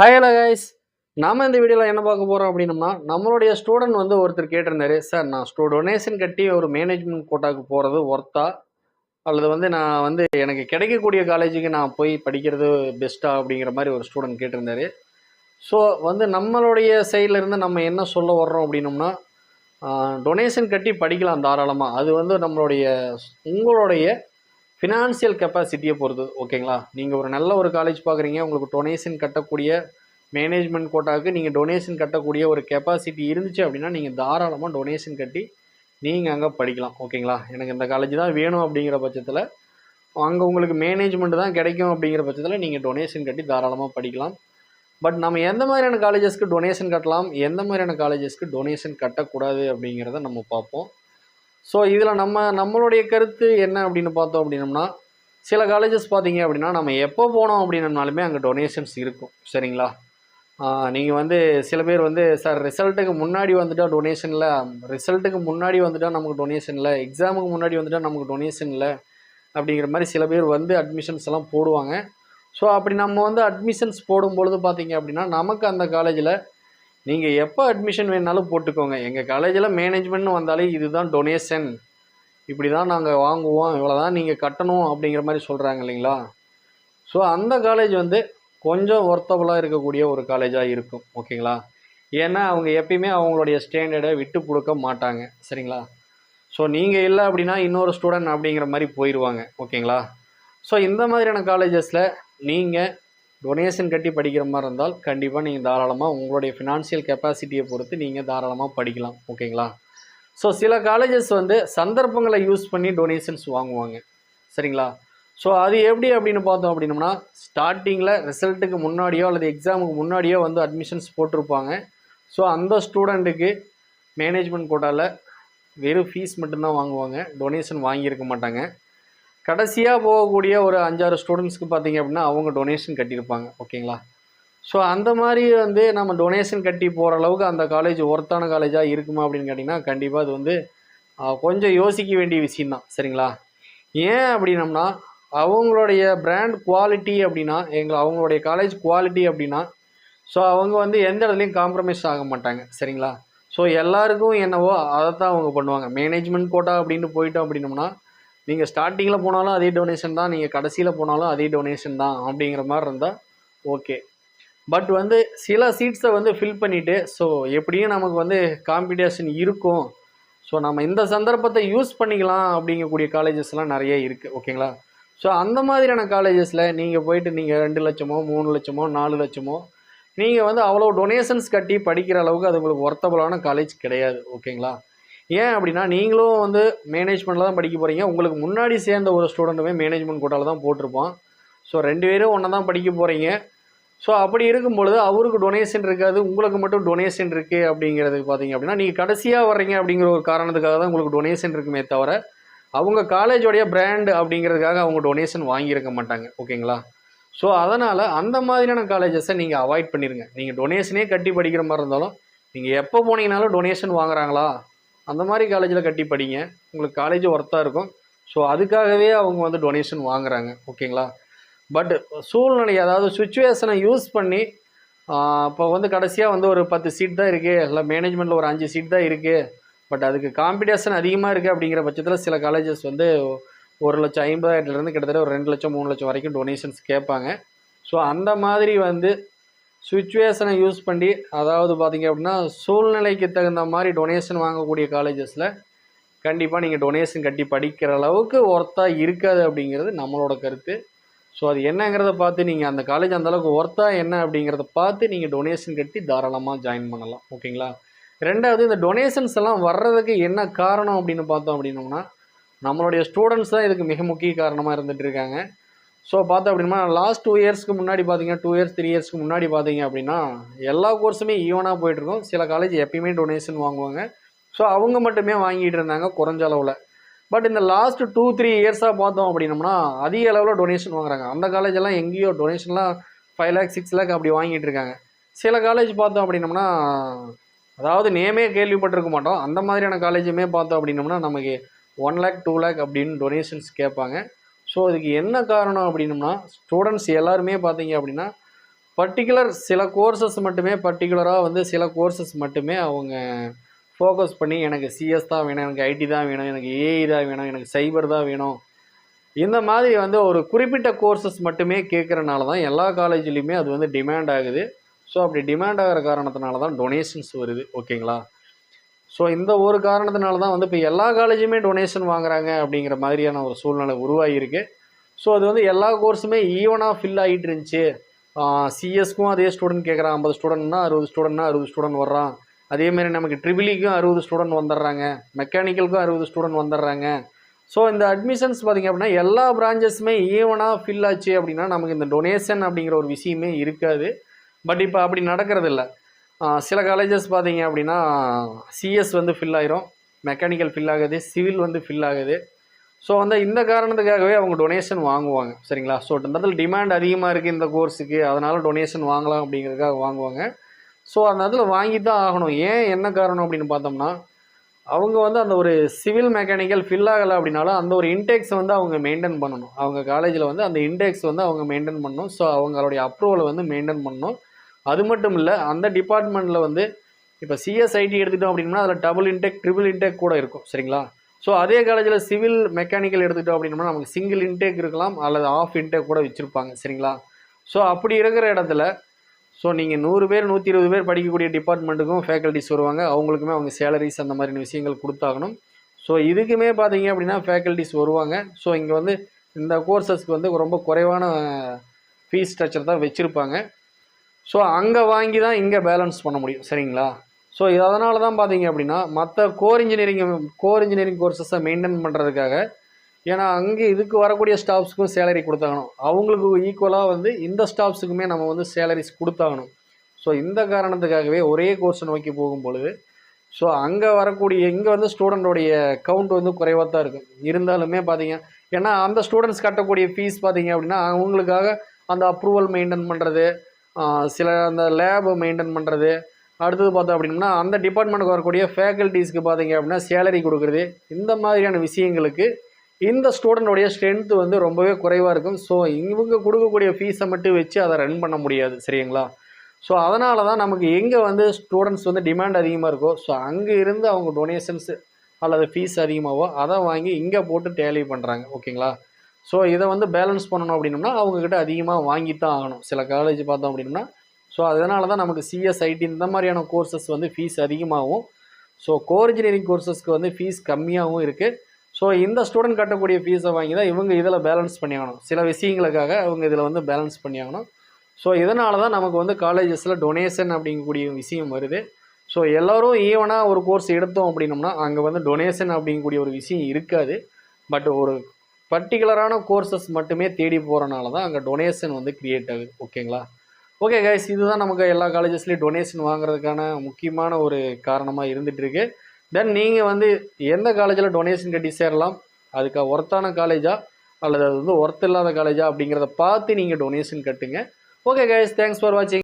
Hi hello guys நாம இந்த வீடியோவில் என்ன பார்க்க போகிறோம் அப்படின்னம்னா நம்மளுடைய ஸ்டூடெண்ட் வந்து ஒருத்தர் கேட்டிருந்தாரு சார் நான் ஸ்டூ டொனேஷன் கட்டி ஒரு மேனேஜ்மெண்ட் கோட்டாக்கு போகிறது ஒர்த்தா அல்லது வந்து நான் வந்து எனக்கு கிடைக்கக்கூடிய காலேஜுக்கு நான் போய் படிக்கிறது பெஸ்ட்டா அப்படிங்கிற மாதிரி ஒரு ஸ்டூடெண்ட் கேட்டிருந்தாரு. ஸோ வந்து நம்மளுடைய சைடில் இருந்து நம்ம என்ன சொல்ல வர்றோம் அப்படின்னம்னா டொனேஷன் கட்டி படிக்கலாம் தாராளமாக அது வந்து நம்மளுடைய உங்களுடைய ஃபினான்சியல் கெப்பாசிட்டியை பொறுத்து ஓகேங்களா நீங்கள் ஒரு நல்ல ஒரு காலேஜ் பார்க்குறீங்க உங்களுக்கு டொனேஷன் கட்டக்கூடிய மேனேஜ்மெண்ட் கோட்டாவுக்கு நீங்கள் டொனேஷன் கட்டக்கூடிய ஒரு கெப்பாசிட்டி இருந்துச்சு அப்படின்னா நீங்கள் தாராளமாக டொனேஷன் கட்டி நீங்கள் அங்கே படிக்கலாம் ஓகேங்களா எனக்கு இந்த காலேஜ் தான் வேணும் அப்படிங்கிற பட்சத்தில் அங்கே உங்களுக்கு மேனேஜ்மெண்ட் தான் கிடைக்கும் அப்படிங்கிற பட்சத்தில் நீங்கள் டொனேஷன் கட்டி தாராளமாக படிக்கலாம். பட் நம்ம எந்த மாதிரியான காலேஜஸ்க்கு டொனேஷன் கட்டலாம் எந்த மாதிரியான காலேஜஸ்க்கு டொனேஷன் கட்டக்கூடாது அப்படிங்கிறத நம்ம பார்ப்போம். ஸோ இதில் நம்ம நம்மளுடைய கருத்து என்ன அப்படின்னு பார்த்தோம் அப்படின்னம்னா சில காலேஜஸ் பார்த்தீங்க அப்படின்னா நம்ம எப்போ போனோம் அப்படின்னம்னாலுமே அங்கே டொனேஷன்ஸ் இருக்கும். சரிங்களா? நீங்கள் வந்து சில பேர் வந்து சார் ரிசல்ட்டுக்கு முன்னாடி வந்துட்டால் டொனேஷனில் ரிசல்ட்டுக்கு முன்னாடி வந்துட்டால் நமக்கு டொனேஷன் இல்லை. எக்ஸாமுக்கு முன்னாடி வந்துட்டால் நமக்கு டொனேஷன் இல்லை. அப்படிங்கிற மாதிரி சில பேர் வந்து அட்மிஷன்ஸ் எல்லாம் போடுவாங்க. ஸோ அப்படி நம்ம வந்து அட்மிஷன்ஸ் போடும் பொழுது பார்த்தீங்க அப்படின்னா நமக்கு அந்த காலேஜில் நீங்கள் எப்போ அட்மிஷன் வேணாலும் போட்டுக்கோங்க. எங்கள் காலேஜில் மேனேஜ்மெண்ட்னு வந்தாலே இதுதான் டொனேஷன் இப்படி தான் நாங்கள் வாங்குவோம். இவ்வளோ தான் நீங்கள் கட்டணும் அப்படிங்கிற மாதிரி சொல்கிறாங்க இல்லைங்களா? ஸோ அந்த காலேஜ் வந்து கொஞ்சம் ஒர்த்தபுளாக இருக்கக்கூடிய ஒரு காலேஜாக இருக்கும். ஓகேங்களா? ஏன்னா அவங்க எப்பயுமே அவங்களுடைய ஸ்டாண்டர்டை விட்டு கொடுக்க மாட்டாங்க. சரிங்களா? ஸோ நீங்கள் இல்லை அப்படின்னா இன்னொரு ஸ்டூடெண்ட் அப்படிங்கிற மாதிரி போயிடுவாங்க ஓகேங்களா? ஸோ இந்த மாதிரியான காலேஜஸில் நீங்கள் டொனேஷன் கட்டி படிக்கிற மாதிரி இருந்தால் கண்டிப்பாக நீங்கள் தாராளமாக உங்களுடைய ஃபினான்ஷியல் கெப்பாசிட்டியை பொறுத்து நீங்கள் தாராளமாக படிக்கலாம். ஓகேங்களா? ஸோ சில காலேஜஸ் வந்து சந்தர்ப்பங்களை யூஸ் பண்ணி டொனேஷன்ஸ் வாங்குவாங்க. சரிங்களா? ஸோ அது எப்படி அப்படின்னு பார்த்தோம் அப்படின்னம்னா ஸ்டார்டிங்கில் ரிசல்ட்டுக்கு முன்னாடியோ அல்லது எக்ஸாமுக்கு முன்னாடியோ வந்து அட்மிஷன்ஸ் போட்டிருப்பாங்க. ஸோ அந்த ஸ்டூடெண்ட்டுக்கு மேனேஜ்மெண்ட் கோட்டாவில் வெறும் ஃபீஸ் மட்டும்தான் வாங்குவாங்க. டொனேஷன் வாங்கியிருக்க மாட்டாங்க. கடைசியாக போகக்கூடிய ஒரு அஞ்சாறு ஸ்டூடெண்ட்ஸ்க்கு பார்த்தீங்க அப்படின்னா அவங்க டொனேஷன் கட்டியிருப்பாங்க. ஓகேங்களா? ஸோ அந்த மாதிரி வந்து நம்ம டொனேஷன் கட்டி போகிற அளவுக்கு அந்த காலேஜ் ஒர்த்தான காலேஜாக இருக்குமா அப்படின்னு கேட்டிங்கன்னா கண்டிப்பாக அது வந்து கொஞ்சம் யோசிக்க வேண்டிய விஷயந்தான் சரிங்களா? ஏன் அப்படின்னம்னா அவங்களுடைய பிராண்ட் குவாலிட்டி அப்படின்னா எங்களை அவங்களுடைய காலேஜ் குவாலிட்டி அப்படின்னா ஸோ அவங்க வந்து எந்த இடத்துலையும் காம்ப்ரமைஸ் ஆக மாட்டாங்க. சரிங்களா? ஸோ எல்லாருக்கும் என்னவோ அதை தான் அவங்க பண்ணுவாங்க. மேனேஜ்மெண்ட் கோட்டா அப்படின்னு போயிட்டோம் அப்படின்னம்னா நீங்கள் ஸ்டார்டிங்கில் போனாலும் அதே டொனேஷன் தான் நீங்கள் கடைசியில் போனாலும் அதே டொனேஷன் தான் அப்படிங்கிற மாதிரி இருந்தால் ஓகே பட் வந்து சில சீட்ஸை வந்து ஃபில் பண்ணிவிட்டு ஸோ எப்படியும் நமக்கு வந்து காம்படிஷன் இருக்கும். ஸோ நம்ம இந்த சந்தர்ப்பத்தை யூஸ் பண்ணிக்கலாம் அப்படிங்கக்கூடிய காலேஜஸ்லாம் நிறைய இருக்குது ஓகேங்களா ஸோ அந்த மாதிரியான காலேஜஸில் நீங்கள் போயிட்டு நீங்கள் ரெண்டு லட்சமோ மூணு லட்சமோ நாலு லட்சமோ நீங்கள் வந்து அவ்வளோ டொனேஷன்ஸ் கட்டி படிக்கிற அளவுக்கு அது உங்களுக்கு ஒர்த்தபுளான காலேஜ் கிடையாது ஓகேங்களா ஏன் அப்படின்னா நீங்களும் வந்து மேனேஜ்மெண்ட்டில் தான் படிக்க போகிறீங்க உங்களுக்கு முன்னாடி சேர்ந்த ஒரு ஸ்டூடெண்ட்டுமே மேனேஜ்மெண்ட் கோட்டாவில் தான் போட்டிருப்பான். ஸோ ரெண்டு பேரும் ஒன்றா தான் படிக்க போகிறீங்க ஸோ அப்படி இருக்கும் பொழுது அவருக்கு டொனேஷன் இருக்காது உங்களுக்கு மட்டும் டொனேஷன் இருக்குது அப்படிங்கிறது பார்த்தீங்க அப்படின்னா நீங்கள் கடைசியாக வர்றீங்க அப்படிங்கிற ஒரு காரணத்துக்காக தான் உங்களுக்கு டொனேஷன் இருக்குமே தவிர அவங்க காலேஜோடைய பிராண்ட் அப்படிங்கிறதுக்காக அவங்க டொனேஷன் வாங்கியிருக்க மாட்டாங்க. ஓகேங்களா? ஸோ அதனால் அந்த மாதிரியான காலேஜஸை நீங்கள் அவாய்ட் பண்ணிடுங்க நீங்கள் டொனேஷனே கட்டி படிக்கிற மாதிரி இருந்தாலும் நீங்கள் எப்போ போனீங்கனாலும் டொனேஷன் வாங்குறாங்களா? அந்த மாதிரி காலேஜில் கட்டி படிங்க. உங்களுக்கு காலேஜ் ஒர்த்தாக இருக்கும். ஸோ அதுக்காகவே அவங்க வந்து டொனேஷன் வாங்குறாங்க. ஓகேங்களா? பட் சூழ்நிலை அதாவது சுச்சுவேஷனை யூஸ் பண்ணி இப்போ வந்து கடைசியாக வந்து ஒரு பத்து சீட் தான் இருக்குது இல்லை மேனேஜ்மெண்ட்டில் ஒரு அஞ்சு சீட் தான் இருக்குது பட் அதுக்கு காம்படிஷன் அதிகமாக இருக்குது அப்படிங்கிற பட்சத்தில் சில காலேஜஸ் வந்து ஒரு லட்சம் ஐம்பதாயிரத்துலேருந்து கிட்டத்தட்ட ஒரு ரெண்டு லட்சம் மூணு லட்சம் வரைக்கும் டொனேஷன்ஸ் கேட்பாங்க. ஸோ அந்த மாதிரி வந்து சுச்சுவேஷனை யூஸ் பண்ணி அதாவது பார்த்திங்க அப்படின்னா சூழ்நிலைக்கு தகுந்த மாதிரி டொனேஷன் வாங்கக்கூடிய காலேஜஸில் கண்டிப்பாக நீங்கள் டொனேஷன் கட்டி படிக்கிற அளவுக்கு ஒர்த்தாக இருக்காது அப்படிங்கிறது நம்மளோட கருத்து. ஸோ அது என்னங்கிறத பார்த்து நீங்கள் அந்த காலேஜ் அந்த அளவுக்கு ஒர்த்தாக என்ன அப்படிங்கிறத பார்த்து நீங்கள் டொனேஷன் கட்டி தாராளமாக ஜாயின் பண்ணலாம். ஓகேங்களா ரெண்டாவது இந்த டொனேஷன்ஸ் எல்லாம் வர்றதுக்கு என்ன காரணம் அப்படின்னு பார்த்தோம் அப்படின்னோம்னா நம்மளுடைய ஸ்டூடெண்ட்ஸ் தான் இதுக்கு மிக முக்கிய காரணமாக இருந்துகிட்டு இருக்காங்க. ஸோ பார்த்தோம் அப்படின்னா லாஸ்ட் டூ இயர்ஸ்க்கு முன்னாடி பார்த்தீங்க டூ இயர்ஸ் த்ரீ இயர்ஸ்க்கு முன்னாடி பார்த்தீங்க அப்படின்னா எல்லா கோர்ஸுமே ஈவனாக போயிட்டுருக்கும் சில காலேஜ் எப்பயுமே டொனேஷன் வாங்குவாங்க. ஸோ அவங்க மட்டுமே வாங்கிட்டு இருந்தாங்க குறைஞ்ச அளவில். பட் இந்த லாஸ்ட் டூ த்ரீ இயர்ஸாக பார்த்தோம் அப்படின்னம்னா அதிக அளவில் டொனேஷன் வாங்குறாங்க. அந்த காலேஜ் எல்லாம் எங்கேயோ டொனேஷன்லாம் ஃபைவ் லேக் சிக்ஸ் லேக் அப்படி வாங்கிட்டு இருக்காங்க. சில காலேஜ் பார்த்தோம் அப்படின்னம்னா அதாவது நேமே கேள்விப்பட்டிருக்க மாட்டோம். அந்த மாதிரியான காலேஜுமே பார்த்தோம் அப்படின்னம்னா நமக்கு ஒன் லேக் டூ லேக் அப்படின்னு டொனேஷன்ஸ் கேட்பாங்க. ஸோ இதுக்கு என்ன காரணம் அப்படின்னம்னா ஸ்டூடெண்ட்ஸ் எல்லாருமே பார்த்தீங்க அப்படின்னா பர்டிகுலர் சில கோர்சஸ் மட்டுமே பர்டிகுலராக வந்து சில கோர்சஸ் மட்டுமே அவங்க ஃபோக்கஸ் பண்ணி எனக்கு சிஎஸ் தான் வேணும் எனக்கு ஐடி தான் வேணும் எனக்கு ஏஐ தான் வேணும் எனக்கு சைபர் தான் வேணும். இந்த மாதிரி வந்து ஒரு குறிப்பிட்ட கோர்சஸ் மட்டுமே கேட்குறனால தான் எல்லா காலேஜ்லேயுமே அது வந்து டிமாண்ட் ஆகுது. ஸோ அப்படி டிமாண்ட் ஆகிற காரணத்தினால தான் டொனேஷன்ஸ் வருது. ஓகேங்களா ஸோ இந்த ஒரு காரணத்தினால தான் வந்து இப்போ எல்லா காலேஜுமே டொனேஷன் வாங்குறாங்க அப்படிங்கிற மாதிரியான ஒரு சூழ்நிலை உருவாகியிருக்கு. ஸோ அது வந்து எல்லா கோர்ஸுமே ஈவனாக ஃபில் ஆகிட்டு இருந்துச்சு. சிஎஸ்க்கும் அதே ஸ்டூடெண்ட் கேட்குறான் ஐம்பது ஸ்டூடெண்ட்னா அறுபது ஸ்டூடெண்ட்னா அறுபது ஸ்டூடெண்ட் வர்றான். அதேமாரி நமக்கு ட்ரிபிளிக்கும் e அறுபது ஸ்டூடெண்ட் வந்துடுறாங்க. மெக்கானிக்கலுக்கும் அறுபது ஸ்டூடெண்ட் வந்துடுறாங்க. ஸோ இந்த அட்மிஷன்ஸ் பார்த்திங்க அப்படின்னா எல்லா பிரான்ச்சஸுமே ஈவனாக ஃபில் ஆச்சு அப்படின்னா நமக்கு இந்த டொனேஷன் அப்படிங்கிற ஒரு விஷயமே இருக்காது. பட் இப்போ அப்படி நடக்கிறது இல்லை சில காலேஜஸ் பார்த்தீங்க அப்படின்னா சிஎஸ் வந்து ஃபில் ஆயிரும். மெக்கானிக்கல் ஃபில் ஆகுது சிவில் வந்து ஃபில் ஆகுது. ஸோ வந்து இந்த காரணத்துக்காகவே அவங்க டொனேஷன் வாங்குவாங்க. சரிங்களா? ஸோ இந்த டிமாண்ட் அதிகமாக இருக்குது இந்த கோர்ஸுக்கு அதனால் டொனேஷன் வாங்கலாம் அப்படிங்கிறதுக்காக வாங்குவாங்க. ஸோ அந்த இடத்துல வாங்கி தான் ஆகணும். ஏன் என்ன காரணம் அப்படின்னு பார்த்தோம்னா அவங்க வந்து அந்த ஒரு சிவில் மெக்கானிக்கல் ஃபில் ஆகலை அப்படின்னாலும் அந்த ஒரு இன்டெக்ஸ் வந்து அவங்க மெயின்டைன் பண்ணணும். அவங்க காலேஜில் வந்து அந்த இன்டெக்ஸ் வந்து அவங்க மெயின்டைன் பண்ணணும். ஸோ அவங்களுடைய அப்ரூவலை வந்து மெயின்டைன் பண்ணணும். அது மட்டும் இல்லை அந்த டிபார்ட்மெண்ட்டில் வந்து இப்போ சிஎஸ்ஐடி எடுத்துட்டோம் அப்படின்னா அதில் டபுள் இன்டேக் ட்ரிபிள் இன்டேக் கூட இருக்கும் சரிங்களா? ஸோ அதே காலேஜில் சிவில் மெக்கானிக்கல் எடுத்துட்டோம் அப்படின்னா நமக்கு சிங்கிள் இன்டேக் இருக்கலாம் அல்லது ஆஃப் இன்டேக் கூட வச்சுருப்பாங்க சரிங்களா? ஸோ அப்படி இருக்கிற இடத்துல ஸோ நீங்கள் நூறு பேர் நூற்றி இருபது பேர் படிக்கக்கூடிய டிபார்ட்மெண்ட்டுக்கும் ஃபேக்கல்டிஸ் வருவாங்க. அவங்களுக்குமே அவங்க சேலரிஸ் அந்த மாதிரியான விஷயங்கள் கொடுத்தாகணும். ஸோ இதுக்குமே பார்த்தீங்க அப்படின்னா ஃபேக்கல்டிஸ் வருவாங்க. ஸோ இங்கே வந்து இந்த கோர்சஸ்க்கு வந்து ரொம்ப குறைவான ஃபீஸ் ஸ்ட்ரக்சர் தான் வச்சுருப்பாங்க. ஸோ அங்கே வாங்கி தான் இங்கே பேலன்ஸ் பண்ண முடியும். சரிங்களா? ஸோ இது அதனால தான் பார்த்தீங்க அப்படின்னா மற்ற கோர் இன்ஜினியரிங் கோர் இன்ஜினியரிங் கோர்சஸை மெயின்டைன் பண்ணுறதுக்காக ஏன்னா அங்கே இதுக்கு வரக்கூடிய ஸ்டாஃப்ஸ்க்கும் சேலரி கொடுத்தாகணும். அவங்களுக்கு ஈக்குவலாக வந்து இந்த ஸ்டாஃப்ஸுக்குமே நம்ம வந்து சேலரிஸ் கொடுத்தாகணும். ஸோ இந்த காரணத்துக்காகவே ஒரே கோர்ஸை நோக்கி போகும் பொழுது ஸோ அங்கே வரக்கூடிய இங்கே வந்து ஸ்டூடெண்டோடைய கவுண்ட் வந்து குறைவாக தான் இருக்கும். இருந்தாலுமே பார்த்தீங்க ஏன்னா அந்த ஸ்டூடெண்ட்ஸ் கட்டக்கூடிய ஃபீஸ் பார்த்தீங்க அப்படின்னா அவங்களுக்காக அந்த அப்ரூவல் மெயின்டைன் பண்ணுறது சில அந்த லேபை மெயின்டைன் பண்ணுறது அடுத்தது பார்த்தோம் அப்படின்னா அந்த டிபார்ட்மெண்ட்டுக்கு வரக்கூடிய ஃபேக்கல்ட்டிஸ்க்கு பார்த்தீங்க அப்படின்னா சேலரி கொடுக்குறது. இந்த மாதிரியான விஷயங்களுக்கு இந்த ஸ்டூடெண்டோடைய ஸ்ட்ரென்த்து வந்து ரொம்பவே குறைவாக இருக்கும். ஸோ இவங்க கொடுக்கக்கூடிய ஃபீஸை மட்டும் வச்சு அதை ரன் பண்ண முடியாது சரிங்களா? ஸோ அதனால தான் நமக்கு எங்கே வந்து ஸ்டூடெண்ட்ஸ் வந்து டிமாண்ட் அதிகமாக இருக்கோ ஸோ அங்கே இருந்து அவங்க டொனேஷன்ஸு அல்லது ஃபீஸ் அதிகமாகவோ அதை வாங்கி இங்கே போட்டு டேலி பண்ணுறாங்க ஓகேங்களா ஸோ இதை வந்து பேலன்ஸ் பண்ணணும் அப்படின்னா அவங்கக்கிட்ட அதிகமாக வாங்கி தான் ஆகணும். சில காலேஜ் பார்த்தோம் அப்படின்னா ஸோ அதனால தான் நமக்கு சிஎஸ்ஐடி இந்த மாதிரியான கோர்சஸ் வந்து ஃபீஸ் அதிகமாகவும் ஸோ கோர் இன்ஜினியரிங் கோர்சஸ்க்கு வந்து ஃபீஸ் கம்மியாகவும் இருக்குது ஸோ இந்த ஸ்டூடெண்ட் கட்டக்கூடிய ஃபீஸை வாங்கி தான் இவங்க இதில் பேலன்ஸ் பண்ணியாகணும் சில விஷயங்களுக்காக அவங்க இதில் வந்து பேலன்ஸ் பண்ணியாகணும் ஸோ இதனால தான் நமக்கு வந்து காலேஜஸில் டொனேஷன் அப்படிங்கக்கூடிய விஷயம் வருது. ஸோ எல்லோரும் ஈவனாக ஒரு கோர்ஸ் எடுத்தோம் அப்படின்னோம்னா அங்கே வந்து டொனேஷன் அப்படிங்கக்கூடிய ஒரு விஷயம் இருக்காது. பட் ஒரு பர்டிகுலரான கோர்சஸ் மட்டுமே தேடி போகிறனால தான் அங்கே டொனேஷன் வந்து க்ரியேட் ஆகுது. ஓகேங்களா ஓகே கைஸ் இதுதான் நமக்கு எல்லா காலேஜஸ்லேயும் டொனேஷன் வாங்குறதுக்கான முக்கியமான ஒரு காரணமாக இருந்துகிட்ருக்கு தென் நீங்கள் வந்து எந்த காலேஜில் டொனேஷன் கட்டி சேரலாம்? அதுக்கு ஒர்த்தான காலேஜா அல்லது அது வந்து ஒர்த் இல்லாத காலேஜா அப்படிங்கிறத பார்த்து நீங்கள் டொனேஷன் கட்டுங்க. ஓகே கைஸ் தேங்க்ஸ் ஃபார் வாட்சிங்